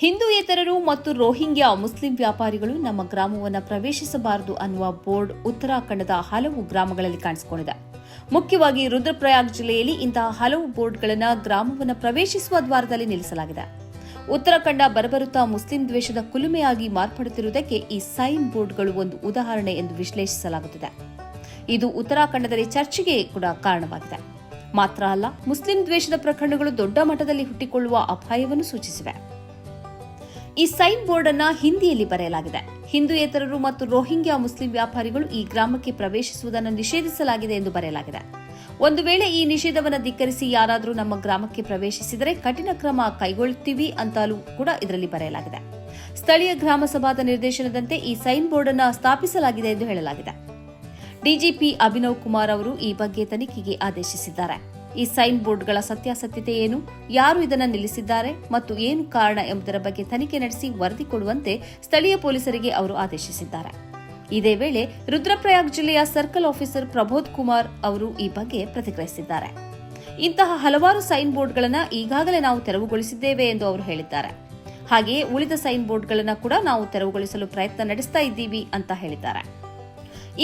ಹಿಂದೂಯೇತರರು ಮತ್ತು Rohingya Muslim ವ್ಯಾಪಾರಿಗಳು ನಮ್ಮ ಗ್ರಾಮವನ್ನು ಪ್ರವೇಶಿಸಬಾರದು ಅನ್ನುವ ಬೋರ್ಡ್ ಉತ್ತರಾಖಂಡದ ಹಲವು ಗ್ರಾಮಗಳಲ್ಲಿ ಕಾಣಿಸಿಕೊಂಡಿದೆ. ಮುಖ್ಯವಾಗಿ ರುದ್ರಪ್ರಯಾಗ್ ಜಿಲ್ಲೆಯಲ್ಲಿ ಇಂತಹ ಹಲವು ಬೋರ್ಡ್ಗಳನ್ನು ಗ್ರಾಮವನ್ನು ಪ್ರವೇಶಿಸುವ ದ್ವಾರದಲ್ಲಿ ನಿಲ್ಲಿಸಲಾಗಿದೆ. ಉತ್ತರಾಖಂಡ ಬರಬರುತ್ತಾ ಮುಸ್ಲಿಂ ದ್ವೇಷದ ಕುಲುಮೆಯಾಗಿ ಮಾರ್ಪಡುತ್ತಿರುವುದಕ್ಕೆ ಈ ಸೈನ್ ಬೋರ್ಡ್ಗಳು ಒಂದು ಉದಾಹರಣೆ ಎಂದು ವಿಶ್ಲೇಷಿಸಲಾಗುತ್ತಿದೆ. ಇದು ಉತ್ತರಾಖಂಡದಲ್ಲಿ ಚರ್ಚೆಗೆ ಕೂಡ ಕಾರಣವಾಗಿದೆ. ಮಾತ್ರ ಅಲ್ಲ, ಮುಸ್ಲಿಂ ದ್ವೇಷದ ಪ್ರಕರಣಗಳು ದೊಡ್ಡ ಮಟ್ಟದಲ್ಲಿ ಹುಟ್ಟಿಕೊಳ್ಳುವ ಅಪಾಯವನ್ನು ಸೂಚಿಸಿವೆ. ಈ ಸೈನ್ ಬೋರ್ಡ್ ಅನ್ನ ಹಿಂದಿಯಲ್ಲಿ ಬರೆಯಲಾಗಿದೆ. ಹಿಂದೂಯೇತರರು ಮತ್ತು ರೋಹಿಂಗ್ಯಾ ಮುಸ್ಲಿಂ ವ್ಯಾಪಾರಿಗಳು ಈ ಗ್ರಾಮಕ್ಕೆ ಪ್ರವೇಶಿಸುವುದನ್ನು ನಿಷೇಧಿಸಲಾಗಿದೆ ಎಂದು ಬರೆಯಲಾಗಿದೆ. ಒಂದು ವೇಳೆ ಈ ನಿಷೇಧವನ್ನು ಧಿಕ್ಕರಿಸಿ ಯಾರಾದರೂ ನಮ್ಮ ಗ್ರಾಮಕ್ಕೆ ಪ್ರವೇಶಿಸಿದರೆ ಕಠಿಣ ಕ್ರಮ ಕೈಗೊಳ್ಳುತ್ತೀವಿ ಅಂತಲೂ ಕೂಡ ಇದರಲ್ಲಿ ಬರೆಯಲಾಗಿದೆ. ಸ್ಥಳೀಯ ಗ್ರಾಮ ಸಭಾದ ನಿರ್ದೇಶನದಂತೆ ಈ ಸೈನ್ ಬೋರ್ಡ್ ಅನ್ನು ಸ್ಥಾಪಿಸಲಾಗಿದೆ ಎಂದು ಹೇಳಲಾಗಿದೆ. ಡಿಜಿಪಿ ಅಭಿನವ್ ಕುಮಾರ್ ಅವರು ಈ ಬಗ್ಗೆ ತನಿಖೆಗೆ ಆದೇಶಿಸಿದ್ದಾರೆ. ಈ ಸೈನ್ ಬೋರ್ಡ್ಗಳ ಸತ್ಯಾಸತ್ಯತೆ ಏನು? ಯಾರು ಇದನ್ನು ನಿಲ್ಲಿಸಿದ್ದಾರೆ? ಮತ್ತು ಏನು ಕಾರಣ ಎಂಬುದರ ಬಗ್ಗೆ ತನಿಖೆ ನಡೆಸಿ ವರದಿ ಕೊಡುವಂತೆ ಸ್ಥಳೀಯ ಪೊಲೀಸರಿಗೆ ಅವರು ಆದೇಶಿಸಿದ್ದಾರೆ. ಇದೇ ವೇಳೆ ರುದ್ರಪ್ರಯಾಗ್ ಜಿಲ್ಲೆಯ ಸರ್ಕಲ್ ಆಫೀಸರ್ ಪ್ರಬೋಧ್ ಕುಮಾರ್ ಅವರು ಈ ಬಗ್ಗೆ ಪ್ರತಿಕ್ರಿಯಿಸಿದ್ದಾರೆ. ಇಂತಹ ಹಲವಾರು ಸೈನ್ ಬೋರ್ಡ್ಗಳನ್ನು ಈಗಾಗಲೇ ನಾವು ತೆರವುಗೊಳಿಸಿದ್ದೇವೆ ಎಂದು ಅವರು ಹೇಳಿದ್ದಾರೆ. ಹಾಗೆಯೇ ಉಳಿದ ಸೈನ್ ಬೋರ್ಡ್ಗಳನ್ನು ಕೂಡ ನಾವು ತೆರವುಗೊಳಿಸಲು ಪ್ರಯತ್ನ ನಡೆಸ್ತಾ ಇದ್ದೀವಿ ಅಂತ ಹೇಳಿದ್ದಾರೆ.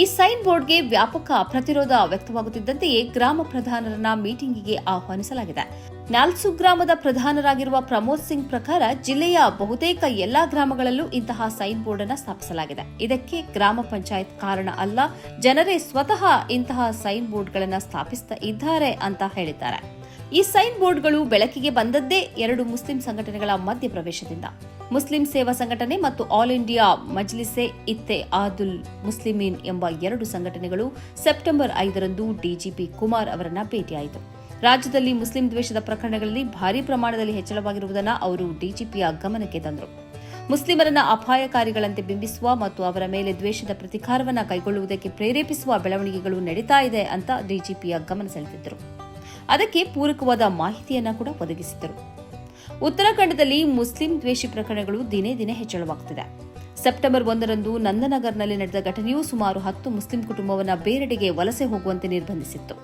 ಈ ಸೈನ್ ಬೋರ್ಡ್ಗೆ ವ್ಯಾಪಕ ಪ್ರತಿರೋಧ ವ್ಯಕ್ತವಾಗುತ್ತಿದ್ದಂತೆಯೇ ಗ್ರಾಮ ಪ್ರಧಾನರನ್ನ ಮೀಟಿಂಗಿಗೆ ಆಹ್ವಾನಿಸಲಾಗಿದೆ. ನಾಲ್ಸು ಗ್ರಾಮದ ಪ್ರಧಾನರಾಗಿರುವ ಪ್ರಮೋದ್ ಸಿಂಗ್ ಪ್ರಕಾರ ಜಿಲ್ಲೆಯ ಬಹುತೇಕ ಎಲ್ಲಾ ಗ್ರಾಮಗಳಲ್ಲೂ ಇಂತಹ ಸೈನ್ ಬೋರ್ಡ್ ಅನ್ನು ಸ್ಥಾಪಿಸಲಾಗಿದೆ. ಇದಕ್ಕೆ ಗ್ರಾಮ ಪಂಚಾಯತ್ ಕಾರಣ ಅಲ್ಲ, ಜನರೇ ಸ್ವತಃ ಇಂತಹ ಸೈನ್ ಬೋರ್ಡ್ಗಳನ್ನು ಸ್ಥಾಪಿಸ್ತಾ ಇದ್ದಾರೆ ಅಂತ ಹೇಳಿದ್ದಾರೆ. ಈ ಸೈನ್ ಬೋರ್ಡ್ಗಳು ಬೆಳಕಿಗೆ ಬಂದದ್ದೇ ಎರಡು ಮುಸ್ಲಿಂ ಸಂಘಟನೆಗಳ ಮಧ್ಯಪ್ರವೇಶದಿಂದ. ಮುಸ್ಲಿಂ ಸೇವಾ ಸಂಘಟನೆ ಮತ್ತು ಆಲ್ ಇಂಡಿಯಾ ಮಜ್ಲಿಸೆ ಇತ್ತೆ ಆದುಲ್ ಮುಸ್ಲಿಮೀನ್ ಎಂಬ ಎರಡು ಸಂಘಟನೆಗಳು ಸೆಪ್ಟೆಂಬರ್ ಐದರಂದು ಡಿಜಿಪಿ ಕುಮಾರ್ ಅವರನ್ನ ಭೇಟಿಯಾಯಿತು. ರಾಜ್ಯದಲ್ಲಿ ಮುಸ್ಲಿಂ ದ್ವೇಷದ ಪ್ರಕರಣಗಳಲ್ಲಿ ಭಾರೀ ಪ್ರಮಾಣದಲ್ಲಿ ಹೆಚ್ಚಳವಾಗಿರುವುದನ್ನು ಅವರು ಡಿಜಿಪಿಯ ಗಮನಕ್ಕೆ ತಂದರು. ಮುಸ್ಲಿಮರನ್ನ ಅಪಾಯಕಾರಿಗಳಂತೆ ಬಿಂಬಿಸುವ ಮತ್ತು ಅವರ ಮೇಲೆ ದ್ವೇಷದ ಪ್ರತಿಕಾರವನ್ನು ಕೈಗೊಳ್ಳುವುದಕ್ಕೆ ಪ್ರೇರೇಪಿಸುವ ಬೆಳವಣಿಗೆಗಳು ನಡೀತಾ ಇದೆ ಅಂತ ಡಿಜಿಪಿಯ ಗಮನ ಸೆಳೆದಿದ್ದರು. ಅದಕ್ಕೆ ಪೂರಕವಾದ ಮಾಹಿತಿಯನ್ನು ಕೂಡ ಒದಗಿಸಿದ್ದರು. ಉತ್ತರಾಖಂಡದಲ್ಲಿ ಮುಸ್ಲಿಂ ದ್ವೇಷಿ ಪ್ರಕರಣಗಳು ದಿನೇ ದಿನೇ ಹೆಚ್ಚಳವಾಗುತ್ತಿದೆ ಸೆಪ್ಟೆಂಬರ್ ಒಂದರಂದು ನಂದನಗರ್ನಲ್ಲಿ ನಡೆದ ಘಟನೆಯು ಸುಮಾರು ಹತ್ತು ಮುಸ್ಲಿಂ ಕುಟುಂಬವನ್ನು ಬೇರೆಡೆಗೆ ವಲಸೆ ಹೋಗುವಂತೆ ನಿರ್ಬಂಧಿಸಿತ್ತು.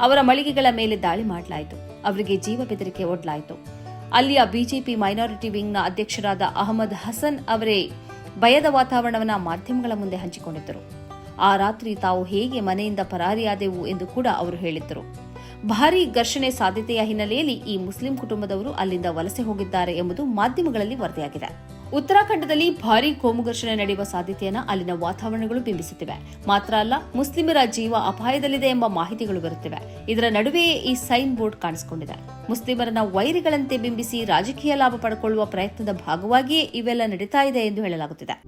ಅವರ ಮಳಿಗೆಗಳ ಮೇಲೆ ದಾಳಿ ಮಾಡಲಾಯಿತು. ಅವರಿಗೆ ಜೀವ ಬೆದರಿಕೆ ಒಡ್ಲಾಯಿತು ಅಲ್ಲಿಯ ಬಿಜೆಪಿ ಮೈನಾರಿಟಿ ವಿಂಗ್ನ ಅಧ್ಯಕ್ಷರಾದ ಅಹಮದ್ ಹಸನ್ ಅವರೇ ಭಯದ ವಾತಾವರಣವನ್ನು ಮಾಧ್ಯಮಗಳ ಮುಂದೆ ಹಂಚಿಕೊಂಡಿದ್ದರು. ಆ ರಾತ್ರಿ ತಾವು ಹೇಗೆ ಮನೆಯಿಂದ ಪರಾರಿಯಾದೆವು ಎಂದು ಕೂಡ ಅವರು ಹೇಳಿದ್ದರು. ಭಾರೀ ಘರ್ಷಣೆ ಸಾಧ್ಯತೆಯ ಹಿನ್ನೆಲೆಯಲ್ಲಿ ಈ ಮುಸ್ಲಿಂ ಕುಟುಂಬದವರು ಅಲ್ಲಿಂದ ವಲಸೆ ಹೋಗಿದ್ದಾರೆ ಎಂಬುದು ಮಾಧ್ಯಮಗಳಲ್ಲಿ ವರದಿಯಾಗಿದೆ. ಉತ್ತರಾಖಂಡದಲ್ಲಿ ಭಾರೀ ಕೋಮು ಘರ್ಷಣೆ ನಡೆಯುವ ಸಾಧ್ಯತೆಯನ್ನು ಅಲ್ಲಿನ ವಾತಾವರಣಗಳು ಬಿಂಬಿಸುತ್ತಿವೆ. ಮಾತ್ರ ಅಲ್ಲ, ಮುಸ್ಲಿಮರ ಜೀವ ಅಪಾಯದಲ್ಲಿದೆ ಎಂಬ ಮಾಹಿತಿಗಳು ಬರುತ್ತಿವೆ. ಇದರ ನಡುವೆಯೇ ಈ ಸೈನ್ ಬೋರ್ಡ್ ಕಾಣಿಸಿಕೊಂಡಿದೆ. ಮುಸ್ಲಿಮರನ್ನ ವೈರಿಗಳಂತೆ ಬಿಂಬಿಸಿ ರಾಜಕೀಯ ಲಾಭ ಪಡ್ಕೊಳ್ಳುವ ಪ್ರಯತ್ನದ ಭಾಗವಾಗಿಯೇ ಇವೆಲ್ಲ ನಡೀತಾ ಇದೆ ಎಂದು ಹೇಳಲಾಗುತ್ತಿದೆ.